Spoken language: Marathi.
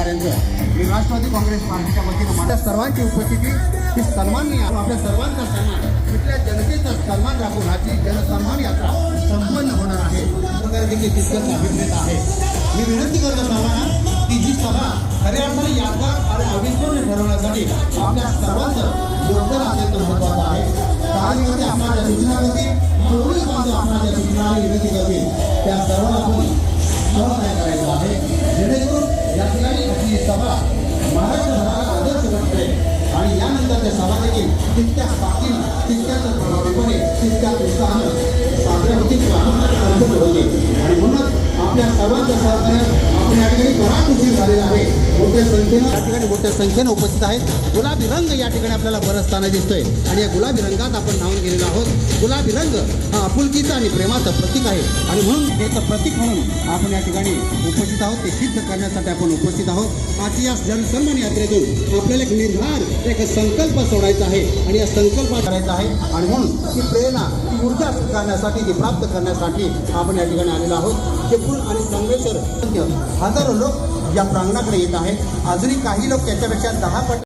राष्ट्रवादी काँग्रेस पार्टीच्या वतीनं माझ्या सर्वांची उपस्थिती ही सन्माननीय. आपल्या सर्वांचा सन्मान इथल्या जनतेचा जनसन्मान यात्रा संपन्न होणार आहे। देखील विनंती करतो की ही सभा खऱ्या अविस्मरणीय ठरवण्यासाठी आपल्या सर्वांचं योगदान अत्यंत काही आपल्या सूचना सूचना सहकार्य ठिकाणी आपली ही सभा महाराष्ट्रभराला आदर्श घडते आणि यानंतरच्या सभा देखील तितक्याच ताकदीनं तितक्याच प्रभावीपणे तितक्याच उत्साहानं साजऱ्या होतील किंवा संपन्न होतील. आणि म्हणूनच आपल्या सर्वांच्या सहकार्यात आपण या ठिकाणी बराच उशीर झालेला आहे. मोठ्या संख्येनं या ठिकाणी मोठ्या संख्येनं उपस्थित आहेत. गुलाबी रंग या ठिकाणी आपल्याला बरसताना दिसतोय. आणि या गुलाबी रंगात आपण नावून गेलेलो आहोत. गुलाबी रंग हा आपुलकीचा आणि प्रेमाचं प्रतीक आहे. आणि म्हणून याचं प्रतीक म्हणून आपण या ठिकाणी उपस्थित आहोत. ते सिद्ध करण्यासाठी आपण उपस्थित आहोत. आज या जनसन्मान यात्रेतून आपल्याला एक निर्धार एक संकल्प सोडायचा आहे. आणि या संकल्प करायचा आहे. आणि म्हणून ती प्रेरणा ती ऊर्जा करण्यासाठी ती प्राप्त करण्यासाठी आपण या ठिकाणी आलेलो आहोत. चिपळूण आणि संगमेश्वर हजारो लोक या प्रांगणाकडे येत आहेत. अजूनही काही लोक त्याच्यापेक्षा दहा पट